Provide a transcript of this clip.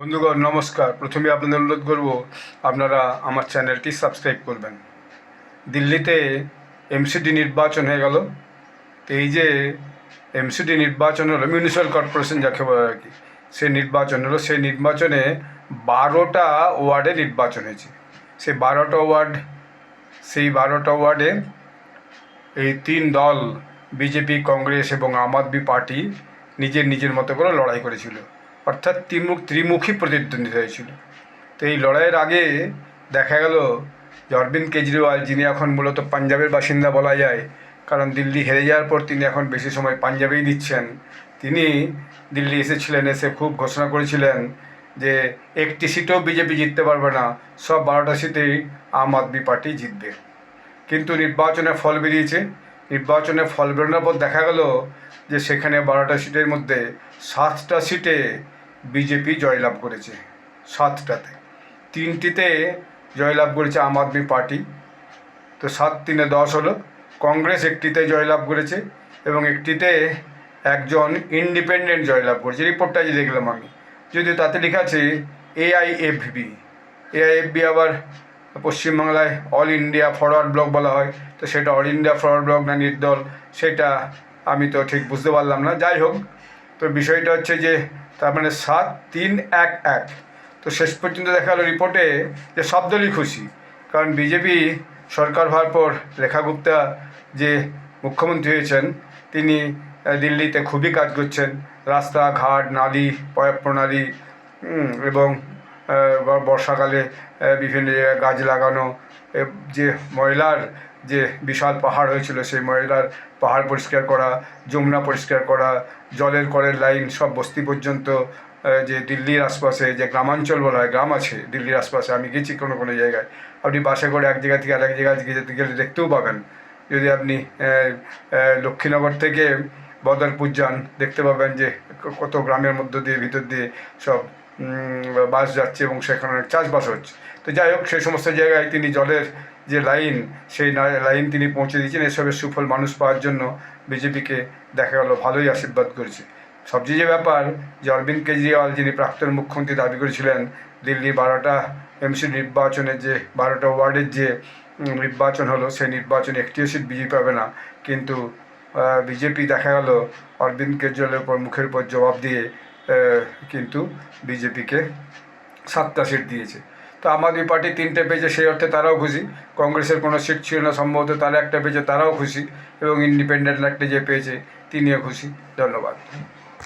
বন্ধুগণ, নমস্কার। প্রথমে আপনাদের অনুরোধ করব, আপনারা আমার চ্যানেলটি সাবস্ক্রাইব করবেন। দিল্লিতে এমসিডি নির্বাচন হয়ে গেল। তো এই যে এমসিডি নির্বাচন হলো মিউনিসিপ্যাল কর্পোরেশন যাকে বলে আর কি, সেই নির্বাচন হলো। সেই নির্বাচনে বারোটা ওয়ার্ডে নির্বাচন হয়েছে। সেই বারোটা ওয়ার্ড, সেই বারোটা ওয়ার্ডে এই তিন দল, বিজেপি, কংগ্রেস এবং আম আদমি পার্টি নিজের নিজের মতো করে লড়াই করেছিল। অর্থাৎ ত্রিমুখ ত্রিমুখী প্রতিদ্বন্দ্বিতা হয়েছিল। তো এই লড়াইয়ের আগে দেখা গেল যে অরবিন্দ কেজরিওয়াল, যিনি এখন মূলত পাঞ্জাবের বাসিন্দা বলা যায়, কারণ দিল্লি হেরে যাওয়ার পর তিনি এখন বেশি সময় পাঞ্জাবেই দিচ্ছেন। তিনি দিল্লি এসেছিলেন, এসে খুব ঘোষণা করেছিলেন যে একটি সিটও বিজেপি জিততে পারবে না, সব বারোটা সিটেই আম আদমি পার্টি জিতবে। কিন্তু নির্বাচনে ফল বেরিয়েছে। নির্বাচনে ফল বেরোনোর পর দেখা গেল যে সেখানে বারোটা সিটের মধ্যে সাতটা সিটে বিজেপি জয়লাভ করেছে সাতটাতে। তিনটিতে জয়লাভ করেছে আম আদমি পার্টি। তো সাত তিনে দশ হলো। কংগ্রেস একটিতে জয়লাভ করেছে এবং একটিতে একজন ইন্ডিপেন্ডেন্ট জয়লাভ করেছে। রিপোর্টটা যে দেখলাম আমি। যদিও তাতে লেখা আছে এআইএফবি। এআইএফবি আবার পশ্চিমবাংলায় অল ইন্ডিয়া ফরওয়ার্ড ব্লক বলা হয়। তো সেটা অল ইন্ডিয়া ফরওয়ার্ড ব্লক না নির্দল, সেটা আমি তো ঠিক বুঝতে পারলাম না। যাই হোক, তো বিষয়টা হচ্ছে যে তার মানে সাত তিন এক এক। তো শেষ পর্যন্ত দেখা রিপোর্টে যে সব দলই খুশি। কারণ বিজেপি সরকার হওয়ার পর রেখা গুপ্তা যে মুখ্যমন্ত্রী হয়েছেন, তিনি দিল্লিতে খুবই কাজ করছেন। রাস্তাঘাট, নালী, পয় প্রণালী এবং বর্ষাকালে বিভিন্ন জায়গায় গাছ লাগানো যে ময়লার যে বিশাল পাহাড় হয়েছিল, সেই ময়লার পাহাড় পরিষ্কার করা, যমুনা পরিষ্কার করা, জলের কলের লাইন সব বস্তি পর্যন্ত যে দিল্লির আশপাশে যে গ্রামাঞ্চল বলা হয়, গ্রাম আছে দিল্লির আশপাশে, আমি গেছি কোনো কোনো জায়গায়। আপনি বাসে করে এক জায়গা থেকে আরেক জায়গায় যেতে গেলে দেখতেও পাবেন। যদি আপনি লক্ষ্মীনগর থেকে বদরপুর যান দেখতে পাবেন যে কত গ্রামের মধ্য দিয়ে, ভিতর দিয়ে সব বাস যাচ্ছে এবং সেখানে অনেক চাষবাস হচ্ছে। তো যাই হোক সেই সমস্ত জায়গায় তিনি জলের যে লাইন, সেই লাইন তিনি পৌঁছে দিয়েছেন। এসবের সুফল মানুষ পাওয়ার জন্য বিজেপিকে দেখা গেল ভালোই আশীর্বাদ করেছে। সবচেয়ে যে ব্যাপার, যে অরবিন্দ কেজরিওয়াল যিনি প্রাক্তন মুখ্যমন্ত্রী দাবি করেছিলেন, দিল্লি বারোটা এমসি নির্বাচনের যে, বারোটা ওয়ার্ডের যে নির্বাচন হলো, সেই নির্বাচনে একটিও সিট বিজেপি পাবে না। কিন্তু বিজেপি দেখা গেল অরবিন্দ কেজরিওয়ালের উপর মুখের উপর জবাব দিয়ে কিন্তু বিজেপিকে সাতটা সিট দিয়েছে। তো আম আদমি পার্টি তিনটে পেয়েছে, সেই অর্থে তারাও খুশি। কংগ্রেসের কোনো সিট ছিল না, সম্ভবত তারা একটা পেয়েছে, তারাও খুশি। এবং ইন্ডিপেন্ডেন্ট একটা যে পেয়েছে, তিনিও খুশি। ধন্যবাদ।